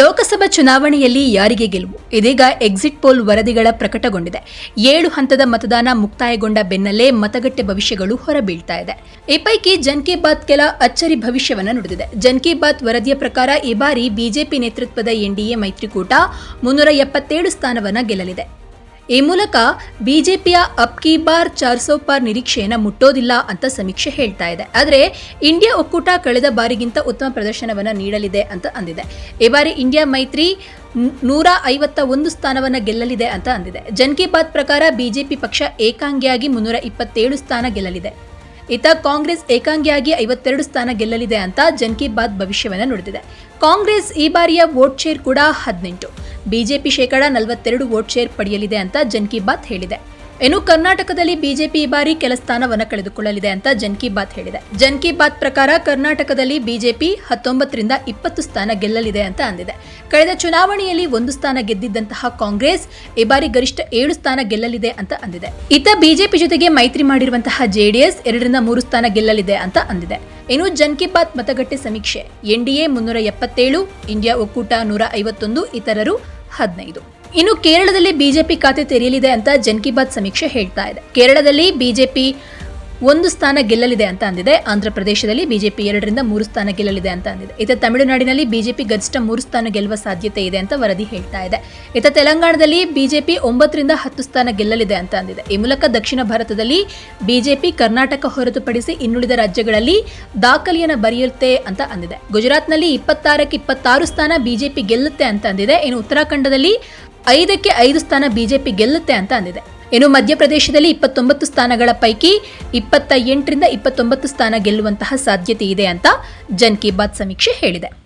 ಲೋಕಸಭಾ ಚುನಾವಣೆಯಲ್ಲಿ ಯಾರಿಗೆ ಗೆಲುವು? ಇದೀಗ ಎಕ್ಸಿಟ್ ಪೋಲ್ ವರದಿಗಳ ಪ್ರಕಟಗೊಂಡಿದೆ. ಏಳು ಹಂತದ ಮತದಾನ ಮುಕ್ತಾಯಗೊಂಡ ಬೆನ್ನಲ್ಲೇ ಮತಗಟ್ಟೆ ಭವಿಷ್ಯಗಳು ಹೊರಬೀಳ್ತಾ ಇದೆ. ಈ ಪೈಕಿ ಜನ್ ಕಿ ಬಾತ್ ಕೆಲ ಅಚ್ಚರಿ ಭವಿಷ್ಯವನ್ನು ನುಡಿದಿದೆ. ಜನ್ ಕಿ ಬಾತ್ ವರದಿಯ ಪ್ರಕಾರ ಈ ಬಾರಿ ಬಿಜೆಪಿ ನೇತೃತ್ವದ ಎನ್ಡಿಎ ಮೈತ್ರಿಕೂಟ ಮುನ್ನೂರ ಎಪ್ಪತ್ತೇಳು ಸ್ಥಾನವನ್ನು ಗೆಲ್ಲಲಿದೆ. ಈ ಮೂಲಕ ಬಿಜೆಪಿಯ ಅಪ್ ಕಿ ಬಾರ್ ಚಾರ್ ಪಾರ್ ನಿರೀಕ್ಷೆಯನ್ನು ಮುಟ್ಟೋದಿಲ್ಲ ಅಂತ ಸಮೀಕ್ಷೆ ಹೇಳ್ತಾ ಇದೆ. ಆದರೆ ಇಂಡಿಯಾ ಒಕ್ಕೂಟ ಕಳೆದ ಬಾರಿಗಿಂತ ಉತ್ತಮ ಪ್ರದರ್ಶನವನ್ನು ನೀಡಲಿದೆ ಅಂತ ಅಂದಿದೆ. ಈ ಬಾರಿ ಇಂಡಿಯಾ ಮೈತ್ರಿ ನೂರ ಐವತ್ತ ಒಂದು ಸ್ಥಾನವನ್ನು ಗೆಲ್ಲಲಿದೆ ಅಂತ ಅಂದಿದೆ. ಜನ್ ಕಿ ಬಾತ್ ಪ್ರಕಾರ ಬಿಜೆಪಿ ಪಕ್ಷ ಏಕಾಂಗಿಯಾಗಿ ಮುನ್ನೂರ ಇಪ್ಪತ್ತೇಳು ಸ್ಥಾನ ಗೆಲ್ಲಲಿದೆ. ಇತ್ತ ಕಾಂಗ್ರೆಸ್ ಏಕಾಂಗಿಯಾಗಿ ಐವತ್ತೆರಡು ಸ್ಥಾನ ಗೆಲ್ಲಲಿದೆ ಅಂತ ಜನ್ ಕಿ ಬಾತ್ ಭವಿಷ್ಯವನ್ನ ನುಡಿದಿದೆ. ಕಾಂಗ್ರೆಸ್ ಈ ಬಾರಿಯ ವೋಟ್ ಶೇರ್ ಕೂಡ ಹದಿನೆಂಟು. ಬಿಜೆಪಿ ಶೇಕಡ ನಲವತ್ತೆರಡು ವೋಟ್ ಶೇರ್ ಪಡೆಯಲಿದೆ ಅಂತ ಜನ್ ಕಿ ಬಾತ್ ಹೇಳಿದೆ. ಇನ್ನು ಕರ್ನಾಟಕದಲ್ಲಿ ಬಿಜೆಪಿ ಈ ಬಾರಿ ಕೆಲ ಸ್ಥಾನವನ್ನು ಕಳೆದುಕೊಳ್ಳಲಿದೆ ಅಂತ ಜನ್ ಕಿ ಬಾತ್ ಹೇಳಿದೆ. ಜನ್ ಕಿ ಬಾತ್ ಪ್ರಕಾರ ಕರ್ನಾಟಕದಲ್ಲಿ ಬಿಜೆಪಿ ಹತ್ತೊಂಬತ್ತರಿಂದ ಇಪ್ಪತ್ತು ಸ್ಥಾನ ಗೆಲ್ಲಲಿದೆ ಅಂತ ಅಂದಿದೆ. ಕಳೆದ ಚುನಾವಣೆಯಲ್ಲಿ ಒಂದು ಸ್ಥಾನ ಗೆದ್ದಿದ್ದಂತಹ ಕಾಂಗ್ರೆಸ್ ಈ ಬಾರಿ ಗರಿಷ್ಠ ಏಳು ಸ್ಥಾನ ಗೆಲ್ಲಲಿದೆ ಅಂತ ಅಂದಿದೆ. ಇತ್ತ ಬಿಜೆಪಿ ಜೊತೆಗೆ ಮೈತ್ರಿ ಮಾಡಿರುವಂತಹ ಜೆಡಿಎಸ್ ಎರಡರಿಂದ ಮೂರು ಸ್ಥಾನ ಗೆಲ್ಲಲಿದೆ ಅಂತ ಅಂದಿದೆ. ಇನ್ನು ಜನ್ ಕಿ ಬಾತ್ ಮತಗಟ್ಟೆ ಸಮೀಕ್ಷೆ ಎನ್ಡಿಎ ಮುನ್ನೂರ ಎಪ್ಪತ್ತೇಳು, ಇಂಡಿಯಾ ಒಕ್ಕೂಟ ನೂರ ಐವತ್ತೊಂದು, ಇತರರು ಹದಿನೈದು. ಇನ್ನು ಕೇರಳದಲ್ಲಿ ಬಿಜೆಪಿ ಖಾತೆ ತೆರೆಯಲಿದೆ ಅಂತ ಜನ್ ಕಿ ಬಾತ್ ಸಮೀಕ್ಷೆ ಹೇಳ್ತಾ ಇದೆ. ಕೇರಳದಲ್ಲಿ ಬಿಜೆಪಿ ಒಂದು ಸ್ಥಾನ ಗೆಲ್ಲಲಿದೆ ಅಂತ ಅಂದಿದೆ. ಆಂಧ್ರ ಪ್ರದೇಶದಲ್ಲಿ ಬಿಜೆಪಿ ಎರಡರಿಂದ ಮೂರು ಸ್ಥಾನ ಗೆಲ್ಲಲಿದೆ ಅಂತ ಅಂದಿದೆ. ಇತ ತಮಿಳುನಾಡಿನಲ್ಲಿ ಬಿಜೆಪಿ ಗರಿಷ್ಠ ಮೂರು ಸ್ಥಾನ ಗೆಲ್ಲುವ ಸಾಧ್ಯತೆ ಇದೆ ಅಂತ ವರದಿ ಹೇಳ್ತಾ ಇದೆ. ಇತ ತೆಲಂಗಾಣದಲ್ಲಿ ಬಿಜೆಪಿ ಒಂಬತ್ತರಿಂದ ಹತ್ತು ಸ್ಥಾನ ಗೆಲ್ಲಲಿದೆ ಅಂತ ಅಂದಿದೆ. ಈ ಮೂಲಕ ದಕ್ಷಿಣ ಭಾರತದಲ್ಲಿ ಬಿಜೆಪಿ ಕರ್ನಾಟಕ ಹೊರತುಪಡಿಸಿ ಇನ್ನುಳಿದ ರಾಜ್ಯಗಳಲ್ಲಿ ದಾಖಲೆಯನ್ನು ಬರೆಯುತ್ತೆ ಅಂತ ಅಂದಿದೆ. ಗುಜರಾತ್ನಲ್ಲಿ ಇಪ್ಪತ್ತಾರಕ್ಕೆ ಇಪ್ಪತ್ತಾರು ಸ್ಥಾನ ಬಿಜೆಪಿ ಗೆಲ್ಲುತ್ತೆ ಅಂತ ಅಂದಿದೆ. ಇನ್ನು ಉತ್ತರಾಖಂಡದಲ್ಲಿ ಐದಕ್ಕೆ ಐದು ಸ್ಥಾನ ಬಿಜೆಪಿ ಗೆಲ್ಲುತ್ತೆ ಅಂತ ಅಂದಿದೆ. ಇನ್ನು ಮಧ್ಯಪ್ರದೇಶದಲ್ಲಿ ಇಪ್ಪತ್ತೊಂಬತ್ತು ಸ್ಥಾನಗಳ ಪೈಕಿ ಇಪ್ಪತ್ತ ಎಂಟರಿಂದ ಇಪ್ಪತ್ತೊಂಬತ್ತು ಸ್ಥಾನ ಗೆಲ್ಲುವಂತಹ ಸಾಧ್ಯತೆ ಇದೆ ಅಂತ ಜನ್ ಕಿ ಬಾತ್ ಸಮೀಕ್ಷೆ ಹೇಳಿದೆ.